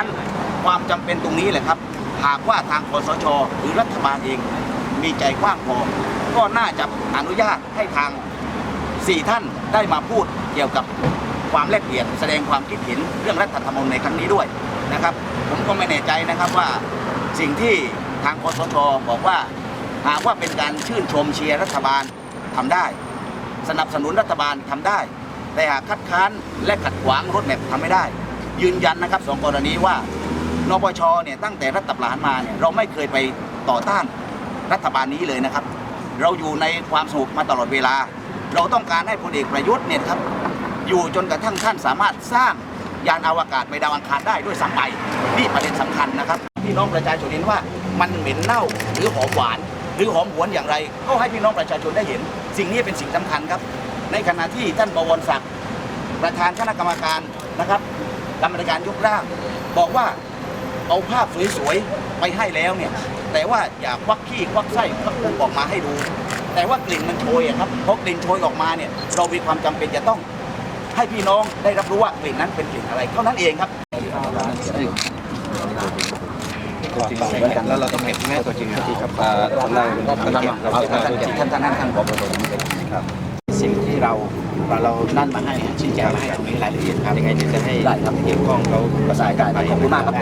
นั้นความจำเป็นตรงนี้แหละครับ หากว่าทางคสชหรือรัฐบาลเองมีใจกว้างพอ ก็น่าจะอนุญาตให้ทางสี่ท่านได้มาพูดเกี่ยวกับความแลกเปลี่ยนแสดงความคิดเห็นเรื่องรัฐธรรมนูญในครั้งนี้ด้วยนะครับ ผมก็ไม่แน่ใจนะครับว่าสิ่งที่ทางคสชบอกว่า หากว่าเป็นการชื่นชมเชียร์รัฐบาลทำได้ สนับสนุนรัฐบาลทำได้ แต่หากคัดค้านและขัดขวางรถแมพทำไม่ได้ ยืนยันนะครับสองกรณีว่านปชเนี่ยตั้งแต่รัฐประหารมาเนี่ยเราไม่เคยไปต่อต้านรัฐบาลนี้เลยนะครับ เราอยู่ในความสงบมาตลอดเวลา เราต้องการให้พลเอกประยุทธ์เนี่ยครับอยู่จนกระทั่งท่านสามารถสร้างยานอวกาศไปดาวอังคารได้ด้วยซ้ำไปนี่ประเด็นสำคัญนะครับพี่น้องประชาชนเห็นว่ามันเหม็นเน่าหรือหอมหวาน หรือหอมหวนอย่างไร ก็ให้พี่น้องประชาชนได้เห็น สิ่งนี้เป็นสิ่งสำคัญครับ ในขณะที่ท่านบวรศักดิ์ประธานคณะกรรมการนะครับ กรรมการยกร่าง บอกว่าเอาภาพสวยๆไปให้แล้วเนี่ย แต่ว่าอย่าควักขี้ควักไส้ควักพุงออกมาให้ดู แต่ว่ากลิ่นมันโชยอะครับพอกลิ่นโชยออกมาเนี่ยเรามีความจำเป็นจะต้องให้พี่น้องได้รับรู้ว่ากลิ่นนั้นเป็นกลิ่นอะไรเท่านั้นเองครับแล้วเราต้องเห็นแม่ตัวจริงครับท่านท่านท่านท่านท่านท่านบอกผมครับสิ่งที่เรา เราเรานั่นมาให้ชี้แจงมาให้ตรงนี้รายละเอียดครับยังไงเดี๋ยวจะให้ได้ครับ เกี่ยวข้องเขาประสานกันไป ขอบคุณมากครับ